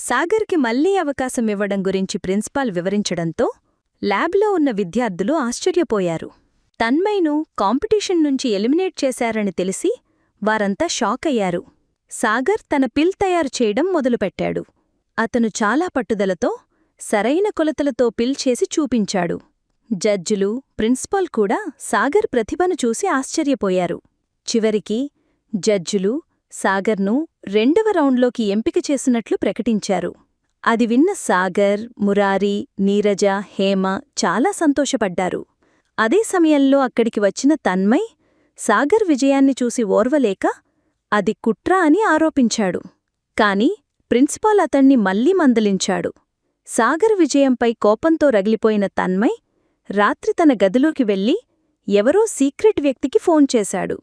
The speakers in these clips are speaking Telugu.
సాగర్కి మళ్ళీ అవకాశం ఇవ్వడం గురించి ప్రిన్సిపాల్ వివరించడంతో ల్యాబ్లో ఉన్న విద్యార్థులు ఆశ్చర్యపోయారు. తన్మయ్ను కాంపిటీషన్ నుంచి ఎలిమినేట్ చేశారని తెలిసి వారంతా షాక్ అయ్యారు. సాగర్ తన పిల్ తయారు చేయడం మొదలుపెట్టాడు. అతను చాలా పట్టుదలతో సరైన కొలతలతో పిల్ చేసి చూపించాడు. జడ్జిలు ప్రిన్సిపాల్ కూడా సాగర్ ప్రతిభను చూసి ఆశ్చర్యపోయారు. చివరికి జడ్జిలు సాగర్ను రెండవ రౌండ్లోకి ఎంపిక చేసినట్లు ప్రకటించారు. అది విన్న సాగర్ మురారి నీరజ హేమ చాలా సంతోషపడ్డారు. అదే సమయంలో అక్కడికి వచ్చిన తన్మయ్ సాగర్ విజయాన్ని చూసి ఓర్వలేక అది కుట్ర అని ఆరోపించాడు. కాని ప్రిన్సిపాల్ అతణ్ణి మళ్ళీ మందలించాడు. సాగర్ విజయంపై కోపంతో రగిలిపోయిన తన్మయ్ రాత్రి తన గదిలోకి వెళ్ళి ఎవరో సీక్రెట్ వ్యక్తికి ఫోన్ చేశాడు.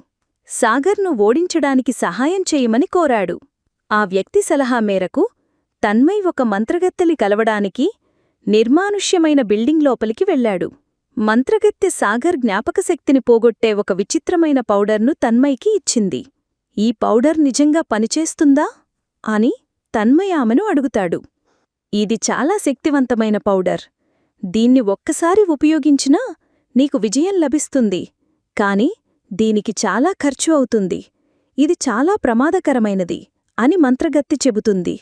సాగర్ను ఓడించడానికి సహాయం చేయమని కోరాడు. ఆ వ్యక్తి సలహా మేరకు తన్మయ్ ఒక మంత్రగత్తెలి కలవడానికి నిర్మానుష్యమైన బిల్డింగ్ లోపలికి వెళ్ళాడు మంత్రగత్తె సాగర్ జ్ఞాపకశక్తిని పోగొట్టే ఒక విచిత్రమైన పౌడర్ను తన్మయ్కి ఇచ్చింది. ఈ పౌడర్ నిజంగా పనిచేస్తుందా? అని తన్మయ్ ఆమెను అడుగుతాడు. ఇది చాలా శక్తివంతమైన పౌడర్. దీన్ని ఒక్కసారి ఉపయోగించినా నీకు విజయం లభిస్తుంది. కాని దీనికి చాలా ఖర్చు అవుతుంది. ఇది చాలా ప్రమాదకరమైనది అని మంత్రగత్తి చెబుతుంది.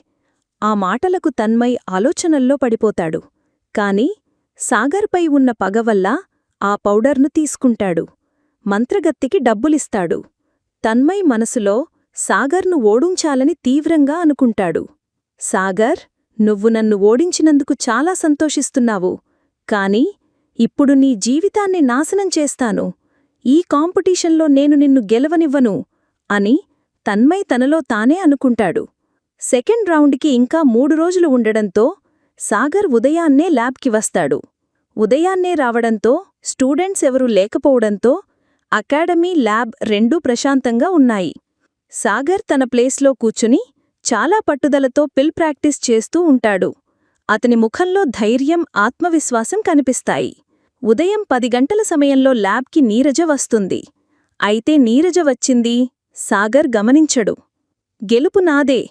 ఆ మాటలకు తన్మయ్ ఆలోచనల్లో పడిపోతాడు. కాని సాగర్పై ఉన్న పగవల్ల ఆ పౌడర్ను తీసుకుంటాడు. మంత్రగత్తికి డబ్బులిస్తాడు. తన్మయ్ మనసులో సాగర్ను ఓడించాలని తీవ్రంగా అనుకుంటాడు. సాగర్ నువ్వు నన్ను ఓడించినందుకు చాలా సంతోషిస్తున్నావు. కాని ఇప్పుడు నీ జీవితాన్ని నాశనం చేస్తాను. ఈ కాంపిటీషన్లో నేను నిన్ను గెలవనివ్వను అని తన్మయ్ తనలో తానే అనుకుంటాడు. సెకండ్ రౌండ్కి ఇంకా మూడు రోజులు ఉండడంతో సాగర్ ఉదయాన్నే ల్యాబ్కి వస్తాడు. ఉదయాన్నే రావడంతో స్టూడెంట్స్ ఎవరూ లేకపోవడంతో అకాడమీ ల్యాబ్ రెండూ ప్రశాంతంగా ఉన్నాయి. సాగర్ తన ప్లేస్లో కూర్చుని చాలా పట్టుదలతో పిల్ ప్రాక్టీస్ చేస్తూ ఉంటాడు. అతని ముఖంలో ధైర్యం ఆత్మవిశ్వాసం కనిపిస్తాయి. ఉదయం పది గంటల సమయంలో ల్యాబ్కి నీరజ వస్తుంది. అయితే నీరజ వచ్చింది. సాగర్ గమనించడు. గెలుపు నాదే.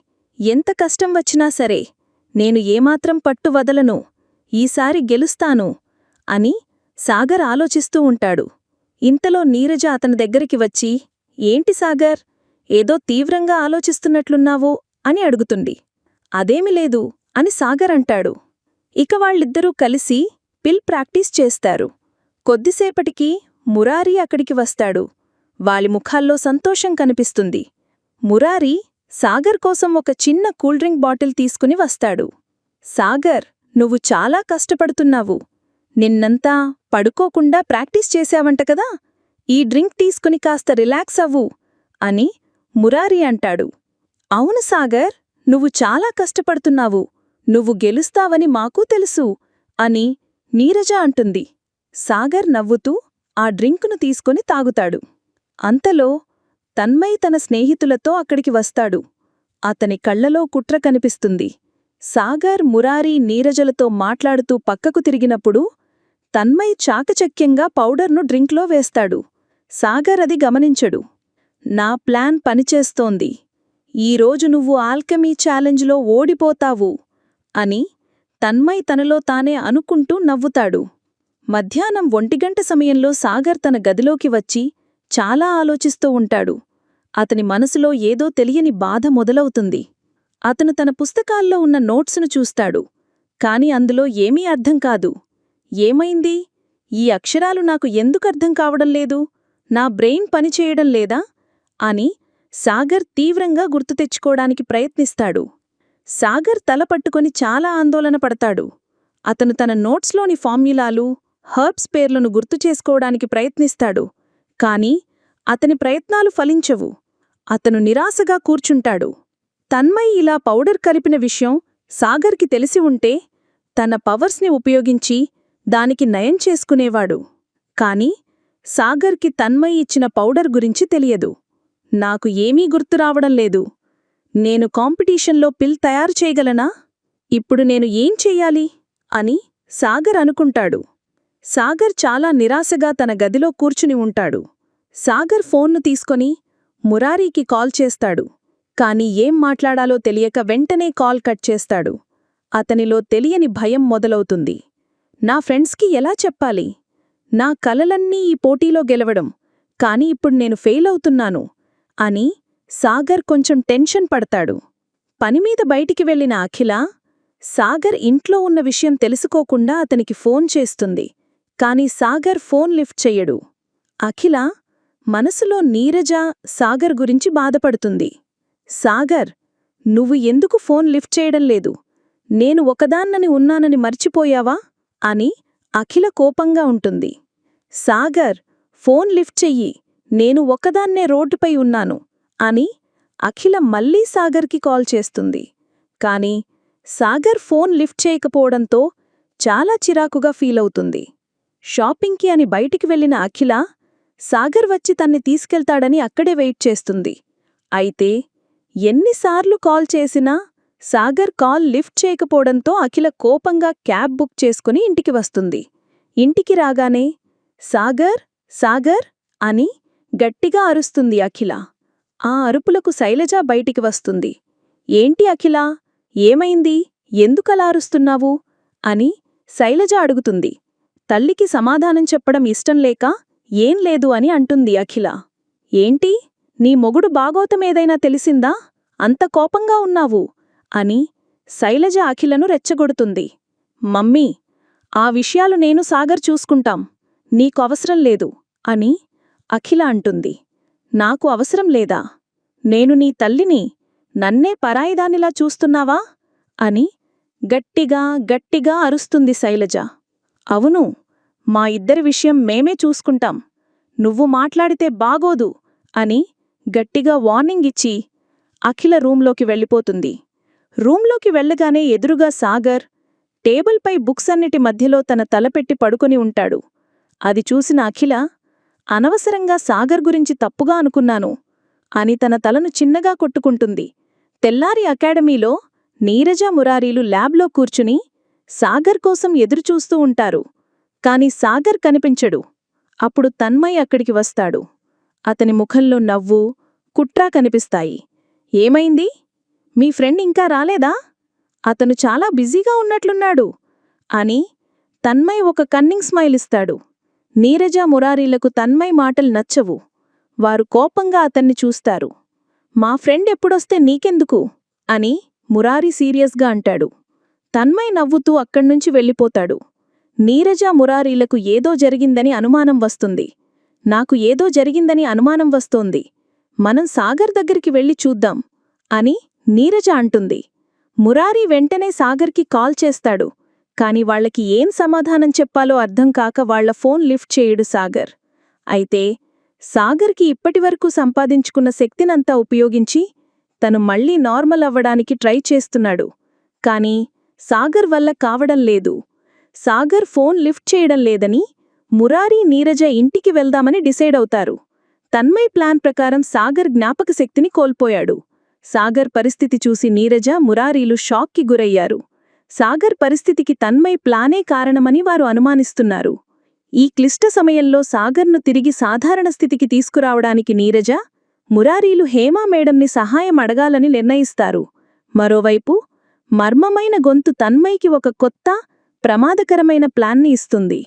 ఎంత కష్టం వచ్చినా సరే నేను ఏమాత్రం పట్టు వదలను. ఈసారి గెలుస్తాను అని సాగర్ ఆలోచిస్తూ ఉంటాడు. ఇంతలో నీరజ అతని దగ్గరికి వచ్చి ఏంటి సాగర్? ఏదో తీవ్రంగా ఆలోచిస్తున్నట్లున్నావు? అని అడుగుతుంది. అదేమి లేదు అని సాగర్ అంటాడు. ఇక వాళ్ళిద్దరూ కలిసి పిల్ ప్రాక్టీస్ చేస్తారు. కొద్దిసేపటికి మురారి అక్కడికి వస్తాడు. వాలి ముఖాల్లో సంతోషం కనిపిస్తుంది. మురారి సాగర్ కోసం ఒక చిన్న కూల్ డ్రింక్ బాటిల్ తీసుకుని వస్తాడు. సాగర్ నువ్వు చాలా కష్టపడుతున్నావు. నిన్నంతా పడుకోకుండా ప్రాక్టీస్ చేశావంట కదా? ఈ డ్రింక్ తీసుకుని కాస్త రిలాక్స్ అవ్వు అని మురారి అంటాడు. అవును సాగర్ నువ్వు చాలా కష్టపడుతున్నావు. నువ్వు గెలుస్తావని మాకూ తెలుసు అని నీరజ అంటుంది. సాగర్ నవ్వుతూ ఆ డ్రింకును తీసుకొని తాగుతాడు. అంతలో తన్మయ్ తన స్నేహితులతో అక్కడికి వస్తాడు. అతని కళ్ళలో కుట్ర కనిపిస్తుంది. సాగర్ మురారి నీరజలతో మాట్లాడుతూ పక్కకు తిరిగినప్పుడు తన్మయ్ చాకచక్యంగా పౌడర్ను డ్రింక్లో వేస్తాడు. సాగర్ అది గమనించడు. నా ప్లాన్ పనిచేస్తోంది. ఈరోజు నువ్వు ఆల్కమీ ఛాలెంజ్లో ఓడిపోతావు అని తన్మయ్ తనలో తానే అనుకుంటూ నవ్వుతాడు. మధ్యాహ్నం ఒంటిగంట సమయంలో సాగర్ తన గదిలోకి వచ్చి చాలా ఆలోచిస్తూ ఉంటాడు. అతని మనసులో ఏదో తెలియని బాధ మొదలవుతుంది. అతను తన పుస్తకాల్లో ఉన్న నోట్సును చూస్తాడు. కాని అందులో ఏమీ అర్థం కాదు. ఏమైంది? ఈ అక్షరాలు నాకు ఎందుకర్థం కావడం లేదు? నా బ్రెయిన్ పనిచేయడం లేదా? అని సాగర్ తీవ్రంగా గుర్తు తెచ్చుకోడానికి ప్రయత్నిస్తాడు. సాగర్ తల పట్టుకొని చాలా ఆందోళన పడతాడు. అతను తన నోట్స్లోని ఫార్మ్యులాలు హర్బ్స్ పేర్లను గుర్తు చేసుకోవడానికి ప్రయత్నిస్తాడు. కాని అతని ప్రయత్నాలు ఫలించవు. అతను నిరాశగా కూర్చుంటాడు. తన్మయ్ ఇలా పౌడర్ కలిపిన విషయం సాగర్కి తెలిసి ఉంటే తన పవర్స్ని ఉపయోగించి దానికి నయం చేసుకునేవాడు. కాని సాగర్కి తన్మయ్ ఇచ్చిన పౌడర్ గురించి తెలియదు. నాకు ఏమీ గుర్తురావడం లేదు. నేను కాంపిటీషన్లో పిల్ తయారు చేయగలనా? ఇప్పుడు నేను ఏం చెయ్యాలి అని సాగర్ అనుకుంటాడు. సాగర్ చాలా నిరాశగా తన గదిలో కూర్చుని ఉంటాడు. సాగర్ ఫోన్ను తీసుకొని మురారీకి కాల్ చేస్తాడు. కాని ఏం మాట్లాడాలో తెలియక వెంటనే కాల్ కట్ చేస్తాడు. అతనిలో తెలియని భయం మొదలవుతుంది. నా ఫ్రెండ్స్కి ఎలా చెప్పాలి? నా కలలన్నీ ఈ పోటీలో గెలవడం. కాని ఇప్పుడు నేను ఫెయిల్ అవుతున్నాను. అని సాగర్ కొంచెం టెన్షన్ పడతాడు. పనిమీద బయటికి వెళ్ళిన అఖిల సాగర్ ఇంట్లో ఉన్న విషయం తెలుసుకోకుండా అతనికి ఫోన్ చేస్తుంది. కాని సాగర్ ఫోన్ లిఫ్ట్ చెయ్యడు. అఖిల మనసులో నీరజ సాగర్ గురించి బాధపడుతుంది. సాగర్ నువ్వు ఎందుకు ఫోన్ లిఫ్ట్ చేయడం లేదు? నేను ఒకదాన్నని ఉన్నానని మర్చిపోయావా? అని అఖిల కోపంగా ఉంటుంది. సాగర్ ఫోన్ లిఫ్ట్ చెయ్యి. నేను ఒకదాన్నే రోడ్డుపై ఉన్నాను. అని అఖిల మళ్ళీ సాగర్కి కాల్ చేస్తుంది. కాని సాగర్ ఫోన్ లిఫ్ట్ చేయకపోవడంతో చాలా చిరాకుగా ఫీలవుతుంది షాపింగ్కి అని బయటికి వెళ్ళిన అఖిల సాగర్ వచ్చి తన్ని తీసుకెళ్తాడని అక్కడే వెయిట్ చేస్తుంది. అయితే ఎన్నిసార్లు కాల్ చేసినా సాగర్ కాల్ లిఫ్ట్ చేయకపోవడంతో అఖిల కోపంగా క్యాబ్ బుక్ చేసుకుని ఇంటికి వస్తుంది. ఇంటికి రాగానే సాగర్ సాగర్ అని గట్టిగా అరుస్తుంది అఖిల. ఆ అరుపులకు శైలజ బయటికి వస్తుంది. ఏంటి అఖిల? ఏమైంది? ఎందుకలారుస్తున్నావు అని శైలజ అడుగుతుంది. తల్లికి సమాధానం చెప్పడం ఇష్టం లేక ఏం లేదు అని అంటుంది అఖిల. ఏంటి? నీ మొగుడు బాగోతమేదైనా తెలిసిందా? అంత కోపంగా ఉన్నావు? అని శైలజ అఖిలను రెచ్చగొడుతుంది. మమ్మీ ఆ విషయాలు నేను సాగర్ చూసుకుంటాం. నీకు అవసరం లేదు అని అఖిల అంటుంది. నాకు అవసరం లేదా? నేను నీ తల్లిని నన్నే పరాయిదానిలా చూస్తున్నావా? అని గట్టిగా గట్టిగా అరుస్తుంది శైలజ. అవును మా ఇద్దరి విషయం మేమే చూసుకుంటాం. నువ్వు మాట్లాడితే బాగోదు అని గట్టిగా వార్నింగ్ ఇచ్చి అఖిల రూంలోకి వెళ్ళిపోతుంది. రూంలోకి వెళ్ళగానే ఎదురుగా సాగర్ టేబుల్పై బుక్స్ అన్నిటి మధ్యలో తన తలపెట్టి పడుకొని ఉంటాడు. అది చూసిన అఖిల అనవసరంగా సాగర్ గురించి తప్పుగా అనుకున్నాను. అని తన తలను చిన్నగా కొట్టుకుంటుంది. తెల్లారి అకాడమీలో నీరజ మురారీలు ల్యాబ్లో కూర్చుని సాగర్ కోసం ఎదురుచూస్తూ ఉంటారు. కాని సాగర్ కనిపించడు. అప్పుడు తన్మయ్ అక్కడికి వస్తాడు. అతని ముఖంలో నవ్వు కుట్రా కనిపిస్తాయి. ఏమైంది? మీ ఫ్రెండ్ ఇంకా రాలేదా? అతను చాలా బిజీగా ఉన్నట్లున్నాడు. అని తన్మయ్ ఒక కన్నింగ్ స్మైల్ ఇస్తాడు నీరజ మురారీలకు తన్మయ్ మాటలు నచ్చవు. వారు కోపంగా అతన్ని చూస్తారు. మా ఫ్రెండ్ ఎప్పుడొస్తే నీకెందుకు? అని మురారి సీరియస్గా అంటాడు. తన్మయ్ నవ్వుతూ అక్కడ్నుంచి వెళ్ళిపోతాడు. నీరజ మురారీలకు ఏదో జరిగిందని అనుమానం వస్తుంది. నాకు ఏదో జరిగిందని అనుమానం వస్తోంది. మనం సాగర్ దగ్గరికి వెళ్ళి చూద్దాం అని నీరజ అంటుంది. మురారి వెంటనే సాగర్కి కాల్ చేస్తాడు. కాని వాళ్ళకి ఏం సమాధానం చెప్పాలో అర్థం కాక వాళ్ళ ఫోన్ లిఫ్ట్ చేయడు సాగర్. అయితే సాగర్కి ఇప్పటివరకు సంపాదించుకున్న శక్తినంతా ఉపయోగించి తను మళ్ళీ నార్మల్ అవ్వడానికి ట్రై చేస్తున్నాడు. కాని సాగర్ వల్ల కావడం లేదు. సాగర్ ఫోన్ లిఫ్ట్ చేయడం లేదని మురారీ నీరజ ఇంటికి వెళ్దామని డిసైడ్ అవుతారు. తన్మయ్ ప్లాన్ ప్రకారం సాగర్ జ్ఞాపకశక్తిని కోల్పోయాడు. సాగర్ పరిస్థితి చూసి నీరజ మురారీలు షాక్కి గురయ్యారు. సాగర్ పరిస్థితికి తన్మయ్ ప్లానే కారణమని వారు అనుమానిస్తున్నారు. ఈ క్లిష్ట సమయంలో సాగర్ను తిరిగి సాధారణ స్థితికి తీసుకురావడానికి నీరజ మురారీలు హేమా మేడంని సహాయం అడగాలని నిర్ణయిస్తారు. మరోవైపు మర్మమైన గొంతు తన్మయ్కి ఒక కొత్త ప్రమాదకరమైన ప్లాన్ని ఇస్తుంది.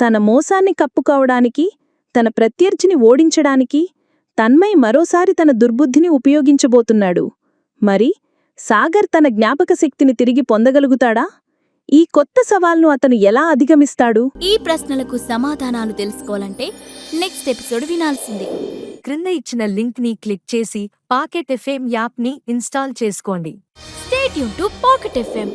తన మోసాన్ని కప్పుకోవడానికి తన ప్రత్యర్థిని ఓడించడానికి తన్మయ్ మరోసారి తన దుర్బుద్ధిని ఉపయోగించబోతున్నాడు. మరి సాగర్ తన జ్ఞాపకశక్తిని తిరిగి పొందగలుగుతాడా? ఈ కొత్త సవాల్ను అతను ఎలా అధిగమిస్తాడు? ఈ ప్రశ్నలకు సమాధానాలు తెలుసుకోవాలంటే నెక్స్ట్ ఎపిసోడ్ వినాల్సిందే. క్రింద ఇచ్చిన లింక్ని క్లిక్ చేసి పాకెట్ ఎఫ్ఎం యాప్ని ఇన్స్టాల్ చేసుకోండి. State to Pocket FM